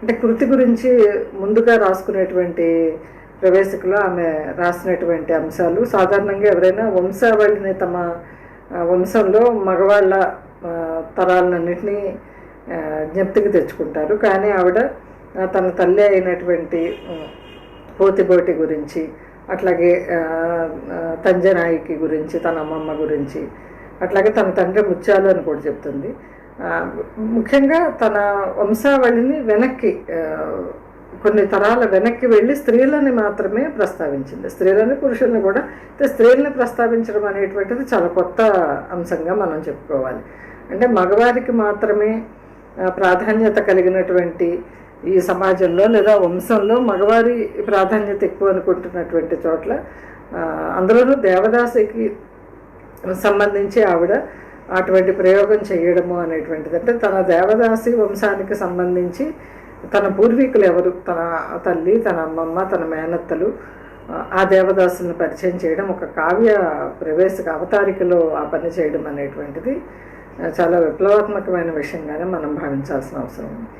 అంటే కృతి గురించి ముందుగా రాసుకునేటువంటి ప్రవేశకులు ఆమె రాసినటువంటి అంశాలు. సాధారణంగా ఎవరైనా వంశావళిని తమ వంశంలో మగవాళ్ళ తరాలన్నింటినీ జ్ఞప్తికి తెచ్చుకుంటారు. కానీ ఆవిడ తన తల్లి అయినటువంటి పోతిబోటి గురించి అట్లాగే తంజనాయికి గురించి తన అమ్మమ్మ గురించి అట్లాగే తన తండ్రి ముత్యాలు అని కూడా చెప్తుంది. ముఖ్యంగా తన వంశావళిని వెనక్కి కొన్ని తరాల వెనక్కి వెళ్ళి స్త్రీలని మాత్రమే ప్రస్తావించింది. స్త్రీలని పురుషుల్ని కూడా అయితే స్త్రీలని ప్రస్తావించడం అనేటువంటిది చాలా కొత్త అంశంగా మనం చెప్పుకోవాలి. అంటే మగవారికి మాత్రమే ప్రాధాన్యత కలిగినటువంటి ఈ సమాజంలో లేదా వంశంలో మగవారి ప్రాధాన్యత ఎక్కువ అనుకుంటున్నటువంటి చోట్ల అందులోనూ దేవదాసికి సంబంధించి ఆవిడ అటువంటి ప్రయోగం చేయడము అనేటువంటిది. అంటే తన దేవదాసి వంశానికి సంబంధించి తన పూర్వీకులు ఎవరు? తన తల్లి తన అమ్మమ్మ తన మేనత్తలు ఆ, దేవదాసుని పరిచయం చేయడం ఒక కావ్య ప్రవేశక అవతారికలో ఆ పని చేయడం అనేటువంటిది చాలా విప్లవాత్మకమైన విషయంగానే మనం భావించాల్సిన అవసరం ఉంది.